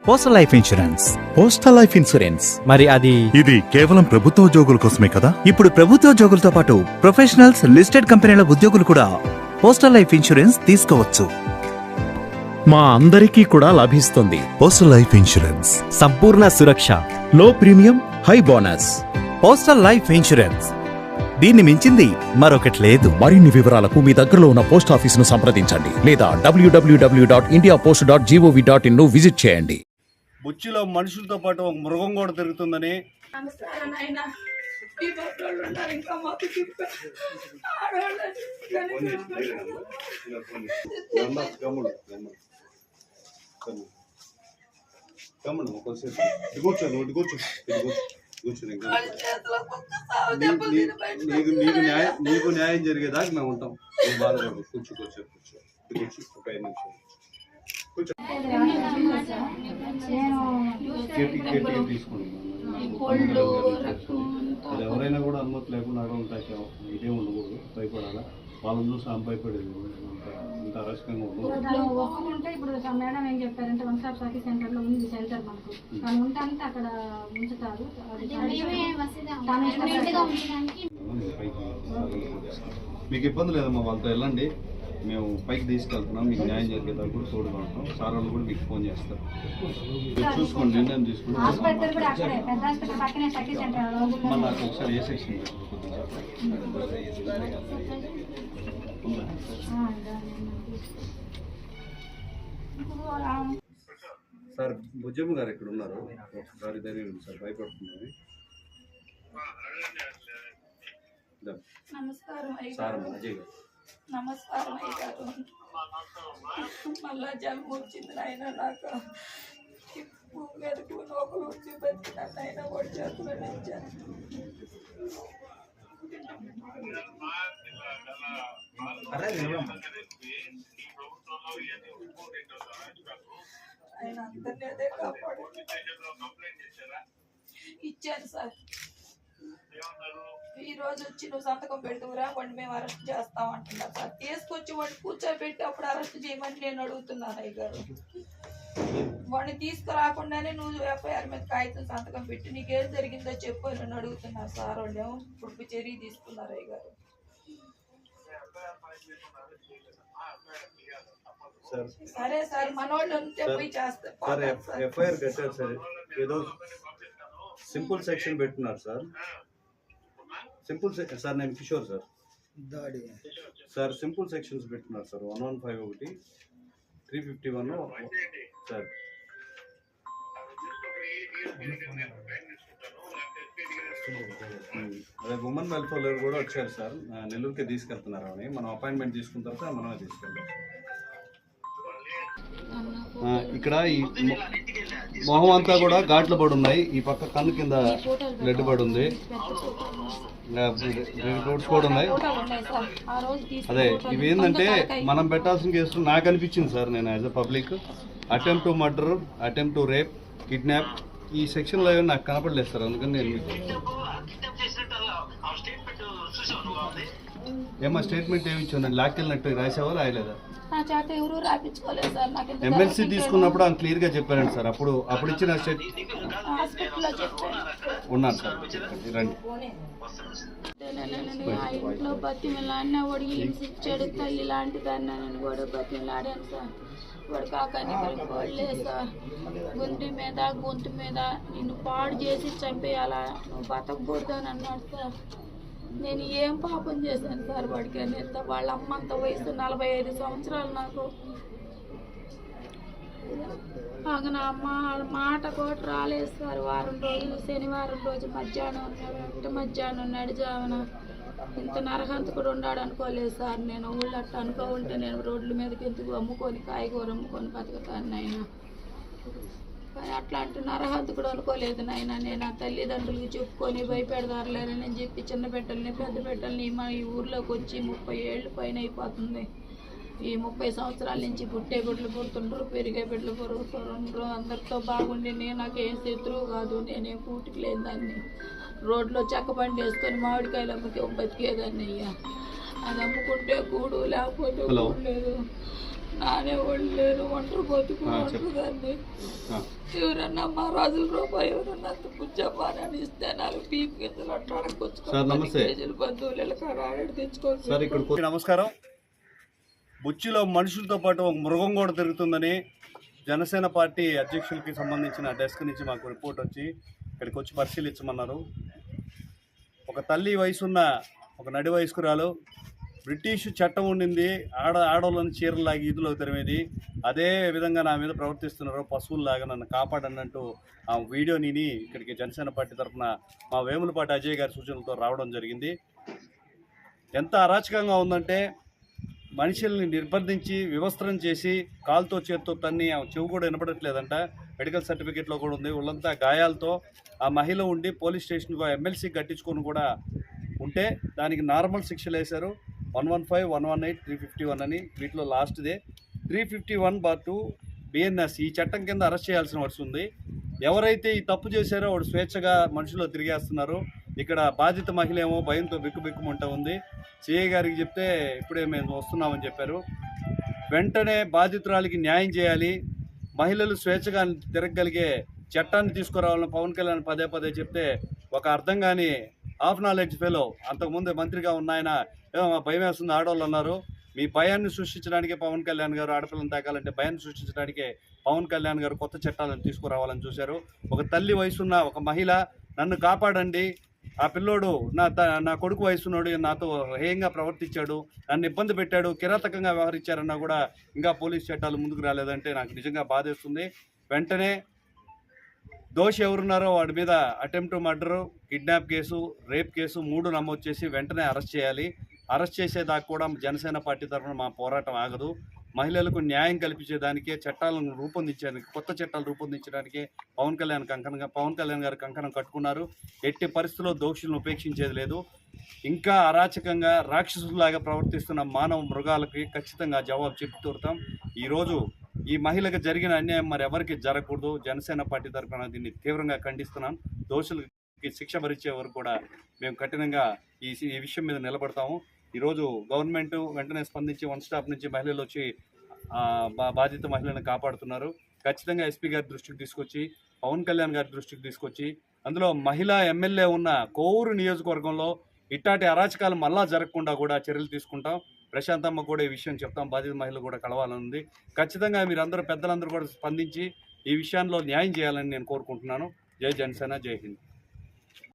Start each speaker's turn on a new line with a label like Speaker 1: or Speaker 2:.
Speaker 1: Postal life insurance
Speaker 2: postal life insurance
Speaker 1: మరి అది
Speaker 3: ఇది కేవలం ప్రభుత్వ ఉద్యోగుల కోసమే కదా?
Speaker 1: ఇప్పుడు ప్రభుత్వ ఉద్యోగులతో పాటు ప్రొఫెషనల్స్ లిస్టెడ్ కంపెనీల ఉద్యోగులు కూడా పోస్టల్ లైఫ్ ఇన్సూరెన్స్ తీసుకోవచ్చు.
Speaker 2: మా అందరికీ కూడా లభిస్తుంది.
Speaker 3: Postal life insurance
Speaker 1: Sampoorna Suraksha.
Speaker 2: Low premium high bonus
Speaker 1: postal life insurance దీన్ని మించింది మరొకటి లేదు.
Speaker 2: మరిన్ని వివరాలకు మీ దగ్గరలో ఉన్న పోస్ట్ ఆఫీసును సంప్రదించండి లేదా WWW dot India post dot gov dot ఇన్ను visit చేయండి.
Speaker 4: బుచ్చిలో మనుషులతో పాటు ఒక మృగం కూడా తిరుగుతుందని.
Speaker 5: మాకు దిక్కు. ఆడవాళ్ళని
Speaker 4: నీకు నీకు న్యాయం నీకు న్యాయం జరిగేదాకా మేము ఉంటాం. నువ్వు బాధపడదు కూర్చో కూర్చో కూర్చో. కూర్చో ఒక ఐదు నిమిషాలు ఎవరైనా కూడా అనుమతి లేకుండా ఉంటాయి ఇదే ఉండకూడదు. భయపడాలా? వాళ్ళని చూసి ఆమె భయపడేది. అంత ఇంత అరచకంగా
Speaker 6: ఇప్పుడు మేడం ఏం చెప్పారంటే వన్ స్టాప్ సర్వీస్ సెంటర్లో ఉంది సెంటర్ మనకు కానీ ఉంటానికి అక్కడ ఉంచుతారు.
Speaker 4: మీకు ఇబ్బంది లేదమ్మా వాళ్ళతో వెళ్ళండి. మేము పైకి తీసుకెళ్తున్నాం మీకు న్యాయం జరిగేదాకా కూడా తోడుగా ఉంటాం. సార్ వాళ్ళు కూడా మీకు ఫోన్ చేస్తారు. చూసుకోండి నిర్ణయం నాకు ఒకసారి ఏ సెక్షన్? సార్ భుజమ్మ గారు ఇక్కడ ఉన్నారు. ఒకసారి ధైర్యం సార్ భయపడుతుంది
Speaker 5: నమస్కారం
Speaker 4: అజయ్ గారు.
Speaker 5: నమస్కారం మళ్ళా జన్మ వచ్చింది నాయన నాకు. మీదకు నోకలు వచ్చి బతికినట్టు అయినా నిలిచాను ఆయన అందరినీ అదే కాపాడు. ఇచ్చాను సార్. ఈ రోజు వచ్చి నువ్వు సంతకం పెడుతురా వాడిని మేము అరెస్ట్ చేస్తాం అంటున్నారు సార్. తీసుకొచ్చి వాడిని కూర్చోబెట్టి అప్పుడు అరెస్ట్ చేయమని నేను అడుగుతున్నాను అయ్య గారు వాడిని తీసుకురాకుండానే నువ్వు ఎఫ్ఐఆర్ మీద కాగితం సంతకం పెట్టి నీకేం జరిగిందో చెప్పు నన్ను అడుగుతున్నారు సార్. వాళ్ళు ఏమో ఇప్పుడు చర్య తీసుకున్నారు అయ్య గారు
Speaker 4: సార్
Speaker 5: సరే సార్ మనోళ్ళు ఉంటే పోయి చేస్తే
Speaker 4: సార్
Speaker 5: పోతాం సార్.
Speaker 4: ఎఫ్ఐఆర్ కట్టారు సార్ ఏదో సింపుల్ సెక్షన్ పెట్టున్నారు సార్ సింపుల్ సెక్షన్ సార్ నేను Kishore sir sir simple sections పెట్టున్నారు సార్ వన్ వన్ ఫైవ్ ఒకటి త్రీ ఫిఫ్టీ వన్ సార్ రేపు ఉమెన్ వెల్ఫేర్ కూడా వచ్చారు సార్. నెల్లూరుకే నెల్లూరుకి తీసుకెళ్తున్నారు అని మనం అపాయింట్మెంట్ తీసుకున్న తర్వాత మనమే తీసుకెళ్దాం ఇక్కడ ఈ మొహం అంతా కూడా ఘాట్లు పడి ఉన్నాయి. ఈ పక్క కన్ను కింద బ్లడ్ పడి ఉంది. రిపోర్ట్స్ కూడా ఉన్నాయి. అదే ఇవి ఏంటంటే మనం పెట్టాల్సిన కేసు నాకు అనిపించింది సార్ నేను as a public attempt to murder attempt to rape kidnap ఈ సెక్షన్లో నాకు కనపడలేదు సార్. అందుకని నేను ఏమా స్టేట్మెంట్ ఏమి ఇచ్చాను లాక్కెళ్ళినట్టు రాసావా రాయలేదా?
Speaker 5: నా చేత ఎవరు రాపించుకోలేదు సార్. నాకు
Speaker 4: ఎమ్మెల్సీ తీసుకున్నప్పుడు ఆయన క్లియర్గా చెప్పారండి సార్. అప్పుడు అప్పుడు ఇచ్చిన స్టేట్
Speaker 5: హాస్పిటల్లో
Speaker 4: ఉన్నాను సార్. రండి.
Speaker 5: నేను ఆ ఇంట్లో బతిమలాడిన వాడికి హింసించాడు తల్లి లాంటి దాన్ని నేను కూడా బతిమలాడాను సార్. వాడు కాకని కోళ్ళే సార్. గుంటి మీద గొంతు మీద నిన్ను పాడు చేసి చంపేయాలా? నువ్వు బతకకూడదు అని అన్నాడు సార్. నేను ఏం పాపం చేశాను సార్ వాడికి అని ఎంత వాళ్ళ అమ్మంత వయసు నలభై ఐదు సంవత్సరాలు నాకు. ఆగ నా అమ్మ మాట కూడా రాలేదు సార్. వారం రోజులు శనివారం రోజు మధ్యాహ్నం ఉన్నాడు అంటే మధ్యాహ్నం నడిజావన ఇంత నరహంతకుడు ఉన్నాడు అనుకోలేదు సార్. నేను ఊళ్ళో అట్ట అనుకో ఉంటే నేను రోడ్ల మీదకి ఎందుకు అమ్ముకొని కాయగూర అమ్ముకొని బతుకుతాను నాయన. కానీ అట్లాంటి నరహంతకుడు అనుకోలేదు నాయన. నేను ఆ తల్లిదండ్రులకి చెప్పుకొని భయపెడదారులేరని నేను చెప్పి చిన్న బిడ్డల్ని పెద్ద బిడ్డల్ని మా ఈ ఊర్లోకి వచ్చి ముప్పై ఏళ్ళు పైన అయిపోతుంది. ఈ ముప్పై సంవత్సరాల నుంచి పుట్టే బిడ్డలు పుడుతుండ్రు పెరిగే బిడ్డలు పెరుగుతుండ్రు అందరితో బాగుండి నేను నాకేం శత్రువు కాదు. నేనేం కూటికి లేని దాన్ని. రోడ్లో చెక్క బండి వేసుకొని మామిడికాయలు అమ్మితే బతికేదాన్ని అయ్యా. అది అమ్ముకుంటే కూడు లేకపోతే. కూడు లేదు. నానే లేరు ఒంటరి బతుకు
Speaker 4: ఆ, చెప్పు.
Speaker 5: ఒంటరిదాన్ని.
Speaker 4: ఆ.
Speaker 5: ఎవరన్నా మా రాజుల రూపాయి ఎవరన్నా పుచ్చపానని ఇస్తే నాలుగు పీపు గింజలు బంధువులు తెచ్చుకోవచ్చు
Speaker 4: నమస్కారం. బుచ్చిలో మనుషులతో పాటు ఒక మృగం కూడా తిరుగుతుందని జనసేన పార్టీ అధ్యక్షులకి సంబంధించిన డెస్క్ నుంచి మాకు రిపోర్ట్ వచ్చి ఇక్కడికి వచ్చి పరిశీలించమన్నారు. ఒక తల్లి వయసున్న ఒక నడి వయస్కురాలు బ్రిటిష్ చట్టం ఉండింది. ఆడ ఆడవాళ్ళని చీరలాగి ఈదులో తరిమేది అదే విధంగా నా మీద ప్రవర్తిస్తున్నారు. పశువుల్లాగా నన్ను కాపాడనంటూ ఆ వీడియో నిని ఇక్కడికి జనసేన పార్టీ తరఫున మా వేములపాటి అజయ్ గారి సూచనలతో రావడం జరిగింది. ఎంత అరాచకంగా ఉందంటే మనుషుల్ని నిర్బంధించి వివస్త్రం చేసి కాలుతో చేత్తో తన్ని ఆమె చెవు కూడా వినపడట్లేదంట. మెడికల్ సర్టిఫికేట్లో కూడా ఉంది. వాళ్ళంతా గాయాలతో ఆ మహిళ ఉండి పోలీస్ స్టేషన్కి ఎమ్మెల్సీ కట్టించుకొని కూడా ఉంటే దానికి నార్మల్ శిక్షలు వేశారు one one five one one eight three fifty one అని వీటిలో లాస్ట్దే. Three fifty one bar two BNS ఈ చట్టం కింద అరెస్ట్ చేయాల్సిన వస్తుంది. ఎవరైతే ఈ తప్పు చేశారో వాడు స్వేచ్ఛగా మనుషుల్లో తిరిగేస్తున్నారు. ఇక్కడ బాధిత మహిళ ఏమో భయంతో బిక్కుబిక్కుమంటూ ఉంది. సిఐ గారికి చెప్తే ఇప్పుడే మేము వస్తున్నామని చెప్పారు. వెంటనే బాధితురాలికి న్యాయం చేయాలి. మహిళలు స్వేచ్ఛగా తిరగగలిగే చట్టాన్ని తీసుకురావాలని పవన్ కళ్యాణ్ పదే పదే చెప్తే ఒక అర్థం కాని హాఫ్ నాలెడ్జ్ ఫెలో అంతకుముందు మంత్రిగా ఉన్న ఆయన "ఏమో భయం వేస్తుంది ఆడవాళ్ళు అన్నారు. మీ భయాన్ని సృష్టించడానికి పవన్ కళ్యాణ్ గారు ఆడపిల్లని తాకాలంటే భయాన్ని సృష్టించడానికే పవన్ కళ్యాణ్ గారు కొత్త చట్టాలను తీసుకురావాలని చూశారు. ఒక తల్లి వయసున్న ఒక మహిళ నన్ను కాపాడండి. ఆ పిల్లోడు నా నా కొడుకు వయసున్నాడు నాతో హేయంగా ప్రవర్తించాడు. నన్ను ఇబ్బంది పెట్టాడు. కిరాతకంగా వ్యవహరించారన్నా కూడా ఇంకా పోలీస్ చట్టాలు ముందుకు రాలేదంటే నాకు నిజంగా బాధేస్తుంది. వెంటనే దోషి ఎవరున్నారో వాడి మీద attempt murder kidnap case rape case మూడు నమోదు చేసి వెంటనే అరెస్ట్ చేయాలి. అరెస్ట్ చేసేదాకా కూడా జనసేన పార్టీ తరఫున మా పోరాటం ఆగదు. మహిళలకు న్యాయం కల్పించేదానికే చట్టాలను రూపొందించడానికి కొత్త చట్టాలు రూపొందించడానికి పవన్ కళ్యాణ్ కంకణంగా పవన్ కళ్యాణ్ గారు కంకణం కట్టుకున్నారు. ఎట్టి పరిస్థితుల్లో దోషులను ఉపేక్షించేది లేదు. ఇంకా అరాచకంగా రాక్షసులాగా ప్రవర్తిస్తున్న మానవ మృగాలకి ఖచ్చితంగా జవాబు చెప్పి ఈరోజు ఈ మహిళకు జరిగిన అన్యాయం మరి ఎవరికి జరగకూడదు? జనసేన పార్టీ తరఫున దీన్ని తీవ్రంగా ఖండిస్తున్నాం. దోషులకి శిక్ష భరించే వరకు కూడా మేము కఠినంగా ఈ ఈ విషయం మీద నిలబడతాము. ఈరోజు గవర్నమెంట్ వెంటనే స్పందించి వన్ స్టాప్ నుంచి మహిళలు వచ్చి బా బాధిత మహిళలను కాపాడుతున్నారు. ఖచ్చితంగా ఎస్పీ గారి దృష్టికి తీసుకొచ్చి పవన్ కళ్యాణ్ గారి దృష్టికి తీసుకొచ్చి అందులో మహిళా ఎమ్మెల్యే ఉన్న కోవూరు నియోజకవర్గంలో ఇట్లాంటి అరాచకాలు మళ్ళా జరగకుండా కూడా చర్యలు తీసుకుంటాం. ప్రశాంతమ్మ కూడా ఈ విషయం చెప్తాం. బాధిత మహిళలు కూడా కలవాలనుంది. ఖచ్చితంగా మీరందరూ పెద్దలందరూ కూడా స్పందించి ఈ విషయంలో న్యాయం చేయాలని నేను కోరుకుంటున్నాను. జై జనసేన జై హింద్.